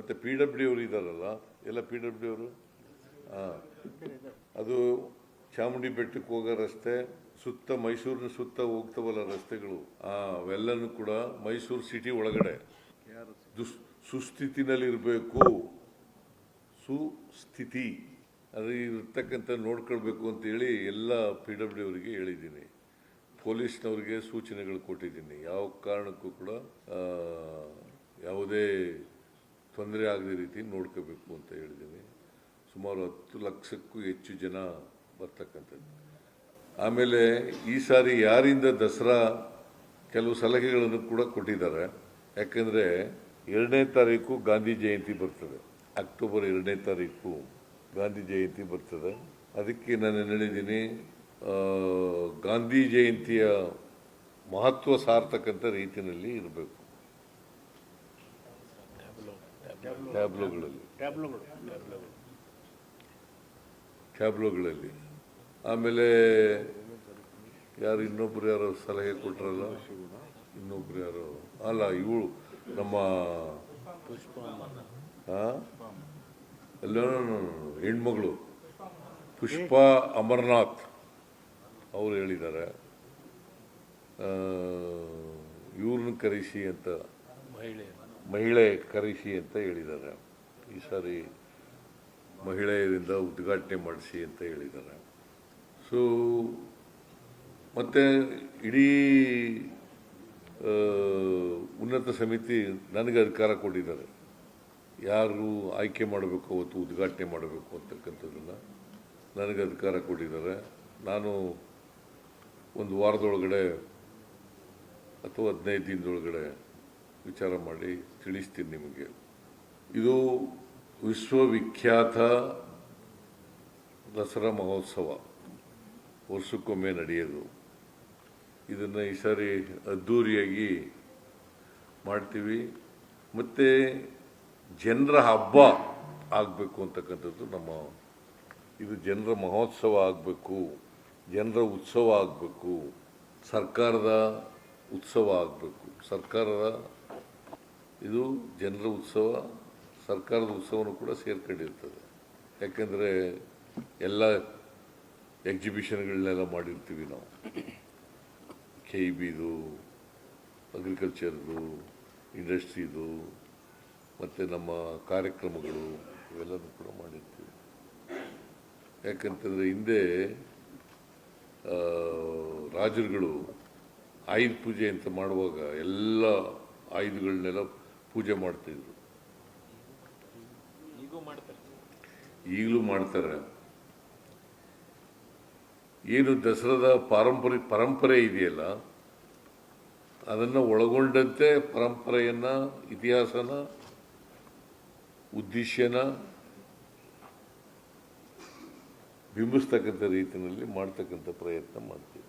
ಮತ್ತು P W ಅವರು ಇದ್ದಾರಲ್ಲ? ಎಲ್ಲ ಪಿ ಡಬ್ಲ್ಯೂ ಅವರು? ಹಾಂ ಅದು ಚಾಮುಂಡಿ ಬೆಟ್ಟಕ್ಕೆ ಹೋಗೋ ರಸ್ತೆ, ಸುತ್ತ ಮೈಸೂರಿನ ಸುತ್ತ ಹೋಗ್ತವಲ್ಲ ರಸ್ತೆಗಳು. ಅವೆಲ್ಲನೂ ಕೂಡ ಮೈಸೂರು ಸಿಟಿ ಒಳಗಡೆ. ದುಸ್, ಸುಸ್ಥಿತಿನಲ್ಲಿರಬೇಕು. ಸುಸ್ಥಿತಿ. ಅದು ಇರ್ತಕ್ಕಂಥ ನೋಡ್ಕೊಳ್ಬೇಕು ಅಂತೇಳಿ ಎಲ್ಲ ಪಿ ಡಬ್ಲ್ಯೂ ಅವರಿಗೆ ಹೇಳಿದ್ದೀನಿ. ಪೊಲೀಸ್ನವ್ರಿಗೆ ಸೂಚನೆಗಳು ಕೊಟ್ಟಿದ್ದೀನಿ. ಯಾವ ಕಾರಣಕ್ಕೂ ಕೂಡ ಯಾವುದೇ ತೊಂದರೆ ಆಗದ ರೀತಿ ನೋಡ್ಕೋಬೇಕು ಅಂತ ಹೇಳಿದ್ದೀನಿ. ಸುಮಾರು ಹತ್ತು ಲಕ್ಷಕ್ಕೂ ಹೆಚ್ಚು ಜನ ಬರ್ತಕ್ಕಂಥದ್ದು. ಆಮೇಲೆ ಈ ಸಾರಿ ಯಾರಿಂದ ದಸರಾ ಕೆಲವು ಸಲಹೆಗಳನ್ನು ಕೂಡ ಕೊಟ್ಟಿದ್ದಾರೆ. ಯಾಕೆಂದರೆ ಎರಡನೇ ತಾರೀಕು ಗಾಂಧಿ ಜಯಂತಿ ಬರ್ತದೆ. ಅಕ್ಟೋಬರ್ ಎರಡನೇ ತಾರೀಕು ಗಾಂಧಿ ಜಯಂತಿ ಬರ್ತದೆ. ಅದಕ್ಕೆ ನಾನು ಹೇಳಿದ್ದೀನಿ ಗಾಂಧಿ ಜಯಂತಿಯ ಮಹತ್ವ ಸಾರ್ತಕ್ಕಂಥ ರೀತಿಯಲ್ಲಿ ಇರಬೇಕು. ಟ್ಯಾಬ್ಲೋಗಳಲ್ಲಿ. ಟ್ಯಾಬ್ಲೋಗಳಲ್ಲಿ. ಆಮೇಲೆ ಯಾರು ಇನ್ನೊಬ್ರು ಯಾರೋ ಸಲಹೆ ಕೊಟ್ರಲ್ಲ ಇನ್ನೊಬ್ರು ಯಾರು ಅಲ್ಲ ಇವಳು ನಮ್ಮ ಹೆಣ್ಮಗಳು. ಪುಷ್ಪ ಅಮರ್ನಾಥ್ ಅವರು ಹೇಳಿದ್ದಾರೆ. ಇವ್ರನ್ನ ಕರೆಸಿ ಅಂತ ಮಹಿಳೆ ಕರೆಸಿ ಅಂತ ಹೇಳಿದ್ದಾರೆ. ಈ ಸಾರಿ ಮಹಿಳೆಯರಿಂದ ಉದ್ಘಾಟನೆ ಮಾಡಿಸಿ ಅಂತ ಹೇಳಿದ್ದಾರೆ. ಸೊ ಮತ್ತು ಇಡೀ ಉನ್ನತ ಸಮಿತಿ ನನಗೆ ಅಧಿಕಾರ ಕೊಟ್ಟಿದ್ದಾರೆ. ಯಾರು ಆಯ್ಕೆ ಮಾಡಬೇಕು ಅವತ್ತು ಉದ್ಘಾಟನೆ ಮಾಡಬೇಕು ಅಂತಕ್ಕಂಥದ್ದನ್ನು ನನಗೆ ಅಧಿಕಾರ ಕೊಟ್ಟಿದ್ದಾರೆ. ನಾನು ಒಂದು ವಾರದೊಳಗಡೆ ಅಥವಾ ಹದಿನೈದು ದಿನದೊಳಗಡೆ ವಿಚಾರ ಮಾಡಿ ತಿಳಿಸ್ತೀನಿ ನಿಮಗೆ. ಇದು ವಿಶ್ವವಿಖ್ಯಾತ ದಸರಾ ಮಹೋತ್ಸವ. ವರ್ಷಕ್ಕೊಮ್ಮೆ ನಡೆಯೋದು. ಇದನ್ನು ಈ ಸಾರಿ ಅದ್ಧೂರಿಯಾಗಿ ಮಾಡ್ತೀವಿ. ಮತ್ತು ಜನರ ಹಬ್ಬ ಆಗಬೇಕು ಅಂತಕ್ಕಂಥದ್ದು ನಮ್ಮ ಇದು ಜನರ ಮಹೋತ್ಸವ ಆಗಬೇಕು, ಜನರ ಉತ್ಸವ ಆಗಬೇಕು, ಸರ್ಕಾರದ ಉತ್ಸವ ಆಗಬೇಕು. ಸರ್ಕಾರದ ಇದು ಜನರ ಉತ್ಸವ, ಸರ್ಕಾರದ ಉತ್ಸವನೂ ಕೂಡ ಸೇರ್ಕೊಂಡಿರ್ತದೆ. ಯಾಕೆಂದರೆ ಎಲ್ಲ ಎಕ್ಸಿಬಿಷನ್ಗಳನ್ನೆಲ್ಲ ಮಾಡಿರ್ತೀವಿ ನಾವು. ಕೆ ಇ ಬಿದು ಅಗ್ರಿಕಲ್ಚರ್ದು ಇಂಡಸ್ಟ್ರಿದು ಮತ್ತು ನಮ್ಮ ಕಾರ್ಯಕ್ರಮಗಳು, ಇವೆಲ್ಲನೂ ಕೂಡ ಮಾಡಿರ್ತೀವಿ. ಯಾಕಂತಂದರೆ ಹಿಂದೆ ರಾಜರುಗಳು ಆಯುಧ ಪೂಜೆ ಅಂತ ಮಾಡುವಾಗ ಎಲ್ಲ ಆಯುಧಗಳನ್ನೆಲ್ಲ ಪೂಜೆ ಮಾಡ್ತಿದ್ರು. ಈಗಲೂ ಮಾಡ್ತಾರೆ. ಏನು ದಸರಾದ ಪಾರಂಪರಿ ಪರಂಪರೆ ಇದೆಯಲ್ಲ ಅದನ್ನು ಒಳಗೊಂಡಂತೆ ಪರಂಪರೆಯನ್ನ ಇತಿಹಾಸನ ಉದ್ದೇಶನ ಬಿಂಬಿಸ್ತಕ್ಕಂಥ ರೀತಿಯಲ್ಲಿ ಮಾಡ್ತಕ್ಕಂಥ ಪ್ರಯತ್ನ ಮಾಡ್ತೀವಿ.